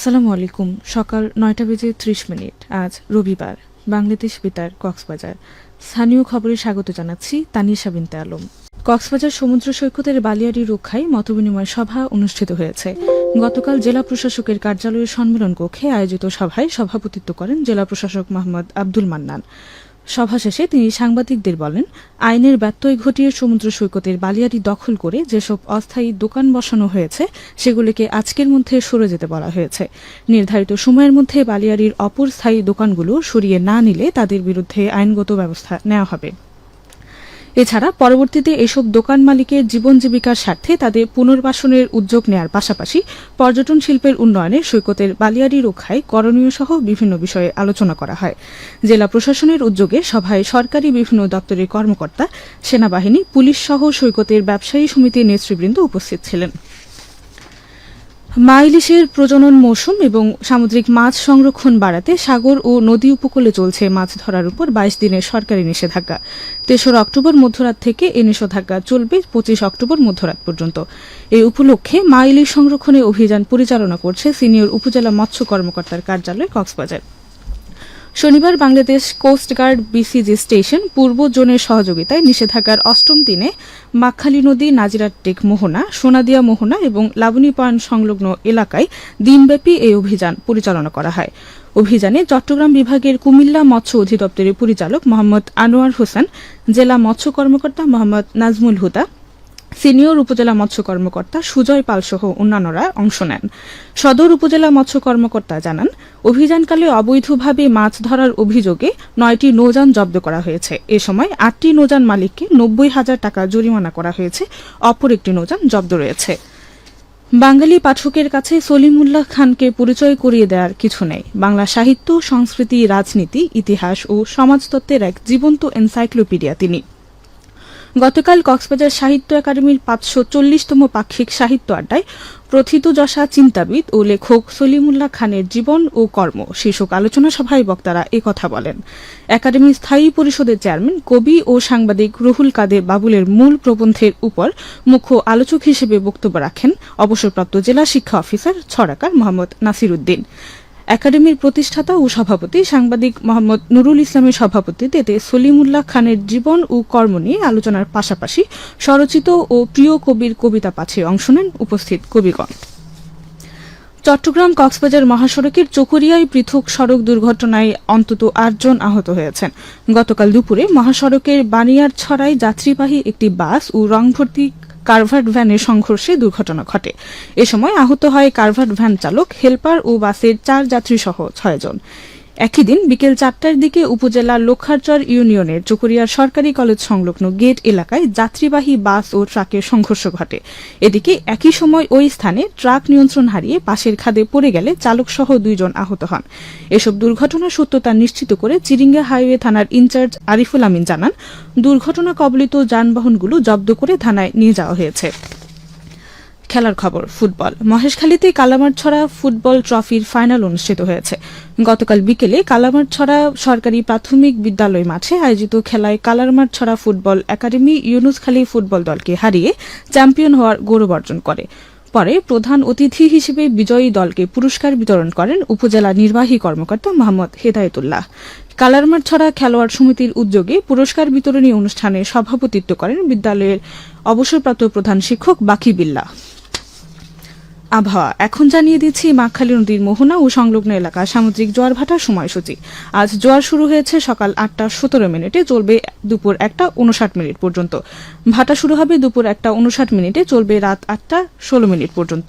আসসালামু আলাইকুম। সকাল নয়টা বেজে ত্রিশ মিনিট। আজ রবিবার। বাংলাদেশ বেতার কক্সবাজার। স্থানীয় খবরে স্বাগত জানাচ্ছি তানিশা বিনতে আলম। কক্সবাজার সমুদ্র সৈকতের বালিয়াড়ি রক্ষায় মতবিনিময় সভা অনুষ্ঠিত হয়েছে। গতকাল জেলা প্রশাসকের কার্যালয়ের সম্মেলন কক্ষে আয়োজিত সভায় সভাপতিত্ব করেন জেলা প্রশাসক মোহাম্মদ আব্দুল মান্নান। সভা শেষে তিনি সাংবাদিকদের বলেন, আইনের ব্যত্যয় ঘটিয়ে সমুদ্র সৈকতের বালিয়াড়ি দখল করে যেসব অস্থায়ী দোকান বসানো হয়েছে, সেগুলিকে আজকের মধ্যে সরে যেতে বলা হয়েছে। নির্ধারিত সময়ের মধ্যে বালিয়াড়ির অপর স্থায়ী দোকানগুলো সরিয়ে না নিলে তাদের বিরুদ্ধে আইনগত ব্যবস্থা নেওয়া হবে। এছাড়া পরবর্তীতে এসব দোকান মালিকের জীবন জীবিকার স্বার্থে তাদের পুনর্বাসনের উদ্যোগ নেয়ার পাশাপাশি পর্যটন শিল্পের উন্নয়নে সৈকতের বালিয়াড়ি রক্ষায় করণীয় সহ বিভিন্ন বিষয়ে আলোচনা করা হয়। জেলা প্রশাসনের উদ্যোগে সভায় সরকারি বিভিন্ন দপ্তরের কর্মকর্তা, সেনাবাহিনী, পুলিশ সহ সৈকতের ব্যবসায়ী সমিতির নেতৃবৃন্দ উপস্থিত ছিলেন। মা ইলিশের প্রজনন মৌসুম এবং সামুদ্রিক মাছ সংরক্ষণ বাড়াতে সাগর ও নদী উপকূলে চলছে মাছ ধরার উপর বাইশ দিনের সরকারি নিষেধাজ্ঞা। তেসরা অক্টোবর মধ্যরাত থেকে এ নিষেধাজ্ঞা চলবে পঁচিশ অক্টোবর মধ্যরাত পর্যন্ত। এই উপলক্ষে মাইলিশ সংরক্ষণে অভিযান পরিচালনা করছে সিনিয়র উপজেলা মৎস্য কর্মকর্তার কার্যালয় কক্সবাজার। শনিবার বাংলাদেশ কোস্টগার্ড বিসিজি স্টেশন পূর্ব জোনের সহযোগিতায় নিষেধাজ্ঞার অষ্টম দিনে মাকখালী নদী নাজিরাটেক মোহনা, সোনাদিয়া মোহনা এবং লাবণী পয়েন্ট সংলগ্ন এলাকায় দিনব্যাপী এই অভিযান পরিচালনা করা হয়। অভিযানে চট্টগ্রাম বিভাগের কুমিল্লা মৎস্য অধিদপ্তরের পরিচালক মোহাম্মদ আনোয়ার হোসেন, জেলা মৎস্য কর্মকর্তা মোহাম্মদ নাজমুল হুদা সিনিয়র উপজেলা মৎস্য কর্মকর্তা সুজয় পাল সহ অন্যান্যরা অংশ নেন। সদর উপজেলা মৎস্য কর্মকর্তা জানান, অভিযানকালে অবৈধভাবে মাছ ধরার অভিযোগে নয়টি নৌযান জব্দ করা হয়েছে। এ সময় আটটি নৌযান মালিককে নব্বই হাজার টাকা জরিমানা করা হয়েছে। অপর একটি নৌযান জব্দ রয়েছে। বাঙালি পাঠকের কাছে সলিমুল্লাহ খানকে পরিচয় করিয়ে দেওয়ার কিছু নেই। বাংলা সাহিত্য, সংস্কৃতি, রাজনীতি, ইতিহাস ও সমাজতত্ত্বের এক জীবন্ত এনসাইক্লোপিডিয়া তিনি। গতকাল কক্সবাজার সাহিত্য একাডেমির পাঁচশো চল্লিশতম পাক্ষিক সাহিত্য আড্ডায় প্রথিতযশা চিন্তাবিদ ও লেখক সলিমুল্লাহ খানের জীবন ও কর্ম শীর্ষক আলোচনা সভায় বক্তারা একথা বলেন। একাডেমির স্থায়ী পরিষদের চেয়ারম্যান, কবি ও সাংবাদিক রুহুল কাদের বাবুলের মূল প্রবন্ধের উপর মুখ্য আলোচক হিসেবে বক্তব্য রাখেন অবসরপ্রাপ্ত জেলা শিক্ষা অফিসার ছড়াকার মোহাম্মদ নাসির উদ্দিন একাডেমির প্রতিষ্ঠাতা ও সভাপতি সাংবাদিক মোহাম্মদ নুরুল ইসলামের সভাপতিত্বে সলিমুল্লাহ খানের জীবন ও কর্ম নিয়ে আলোচনার পাশাপাশি স্বরচিত ও প্রিয় কবির কবিতা পাঠে অংশ নেন উপস্থিত কবিগণ। চট্টগ্রাম কক্সবাজার মহাসড়কের চকরিয়ায় পৃথক সড়ক দুর্ঘটনায় অন্তত আটজন আহত হয়েছেন। গতকাল দুপুরে মহাসড়কের বানিয়ার ছড়ায় যাত্রীবাহী একটি বাস ও রংভর্তি কারভার্ট ভ্যানের সংঘর্ষে দুর্ঘটনা ঘটে। এ সময় আহত হয় কারভার্ট ভ্যান চালক, হেলপার ও বাসের চার যাত্রী সহ ছয়জন। একই দিন বিকেল চারটার দিকে উপজেলার লক্ষারচর ইউনিয়নের চকরিয়ার সরকারি কলেজ সংলগ্ন গেট এলাকায় যাত্রীবাহী বাস ও ট্রাকের সংঘর্ষ ঘটে। এদিকে একই সময় ওই স্থানে ট্রাক নিয়ন্ত্রণ হারিয়ে পাশের খাদে পড়ে গেলে চালক সহ দুইজন আহত হন। এসব দুর্ঘটনার সত্যতা নিশ্চিত করে চিরিঙ্গা হাইওয়ে থানার ইনচার্জ আরিফুল আমিন জানান দুর্ঘটনা কবলিত যানবাহনগুলো জব্দ করে থানায় নিয়ে যাওয়া হয়েছে। খেলার খবর, ফুটবল। মহেশখালীতে কালামারছড়া ফুটবল ট্রফির ফাইনাল অনুষ্ঠিত হয়েছে। গতকাল বিকেলে কালামারছড়া সরকারি প্রাথমিক বিদ্যালয় মাঠে আয়োজিত খেলায় Kalarmarchhara football academy Yunuskhali football দলকে হারিয়ে চ্যাম্পিয়ন হওয়ার গৌরব অর্জন করে। পরে প্রধান অতিথি হিসেবে বিজয়ী দলকে পুরস্কার বিতরণ করেন উপজেলা নির্বাহী কর্মকর্তা মোহাম্মদ হেদায়তুল্লাহ। কালারমার ছড়া খেলোয়াড় সমিতির উদ্যোগে পুরস্কার বিতরণী অনুষ্ঠানে সভাপতিত্ব করেন বিদ্যালয়ের অবসরপ্রাপ্ত প্রধান শিক্ষক বাকি বিল্লাহ। আবহাওয়া। এখন জানিয়ে দিচ্ছি, মাখালী নদীর মোহনা ও সংলগ্ন এলাকা সামুদ্রিক জোয়ার ভাটার সময়সূচি। আজ জোয়ার শুরু হয়েছে সকাল আটটা সতেরো মিনিটে, চলবে দুপুর একটা উনষাট মিনিট পর্যন্ত। ভাটা শুরু হবে দুপুর একটা উনষাট মিনিটে, চলবে রাত আটটা ষোলো মিনিট পর্যন্ত।